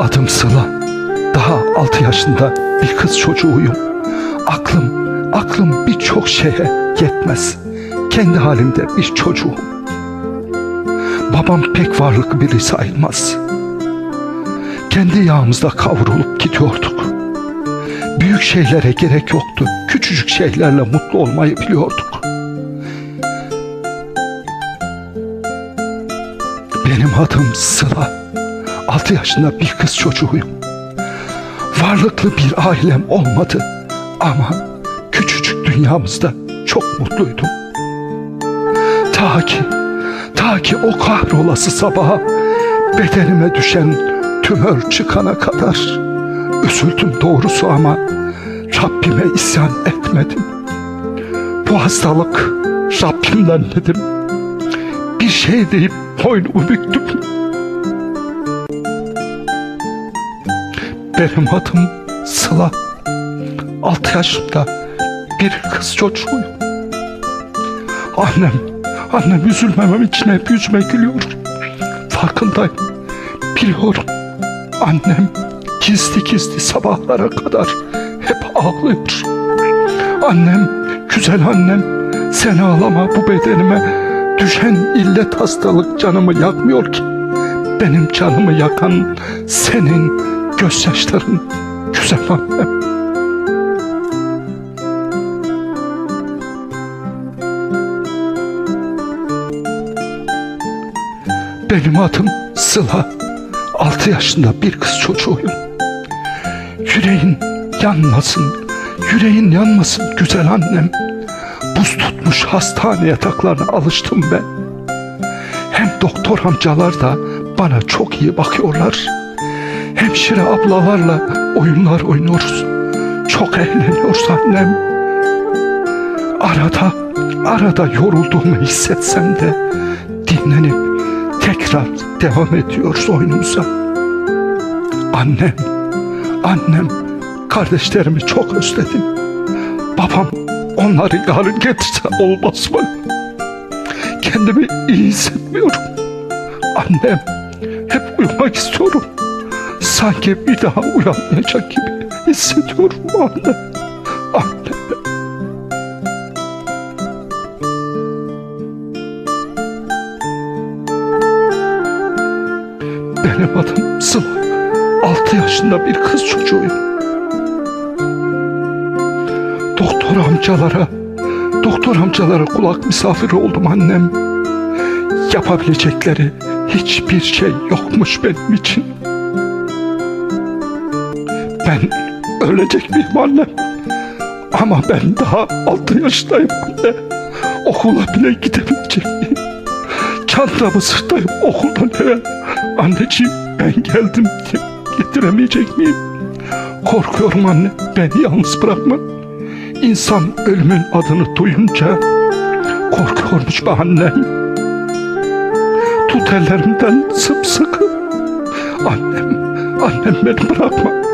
Adım Sıla. Daha altı yaşında bir kız çocuğuyum. Aklım, aklım birçok şeye yetmez. Kendi halimde bir çocuğum. Babam pek varlıklı biri sayılmaz. Kendi yağımızda kavrulup gidiyorduk. Büyük şeylere gerek yoktu. Küçücük şeylerle mutlu olmayı biliyorduk. Benim adım Sıla. 6 yaşında bir kız çocuğuyum. Varlıklı bir ailem olmadı ama küçücük dünyamızda çok mutluydum. Ta ki, ta ki o kahrolası sabaha bedenime düşen tümör çıkana kadar üzüldüm doğrusu ama Rabbime isyan etmedim. Bu hastalık Rabbimden dedim. Bir şey deyip boynumu büktüm. Benim adım Sıla. Altı yaşımda bir kız çocuğuyum. Annem, annem üzülmemem için hep yüzüme gülüyor. Farkındayım, biliyorum. Annem gizli gizli sabahlara kadar hep ağlıyor. Annem, güzel annem, sen ağlama bu bedenime düşen illet hastalık canımı yakmıyor ki. Benim canımı yakan senin gözyaşların güzel annem. Benim adım Sıla. Altı yaşında bir kız çocuğuyum. Yüreğin yanmasın, yüreğin yanmasın güzel annem. Buz tutmuş hastane yataklarına alıştım ben. Hem doktor amcalar da bana çok iyi bakıyorlar. Hemşire ablalarla oyunlar oynuyoruz. Çok eğleniyoruz annem. Arada, arada yorulduğumu hissetsem de dinlenip tekrar devam ediyoruz oyunumuza. Annem, annem, kardeşlerimi çok özledim. Babam onları yarın getirse olmaz mı? Kendimi iyi hissetmiyorum. Annem, hep uyumak istiyorum. Sanki bir daha uyanmayacak gibi hissediyorum anne. Anne. Benim adım Sıla. Altı yaşında bir kız çocuğuyum. Doktor amcalara, doktor amcalara kulak misafiri oldum annem. Yapabilecekleri hiçbir şey yokmuş benim için. Ben ölecek miyim annem? Ama ben daha altı yaşındayım anne. Okula bile gidemeyecek miyim? Çantamı sırtlayıp okuldan eve anneciğim ben geldim diye getiremeyecek miyim? Korkuyorum anne beni yalnız bırakma. İnsan ölümün adını duyunca korkuyormuş be annem. Tut ellerimden sımsıkı. Annem, annem beni bırakma.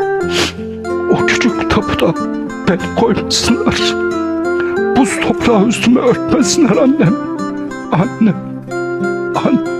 O küçük tapuda beni koymasınlar. Buz toprağı üstüme örtmesinler annem. Annem, annem.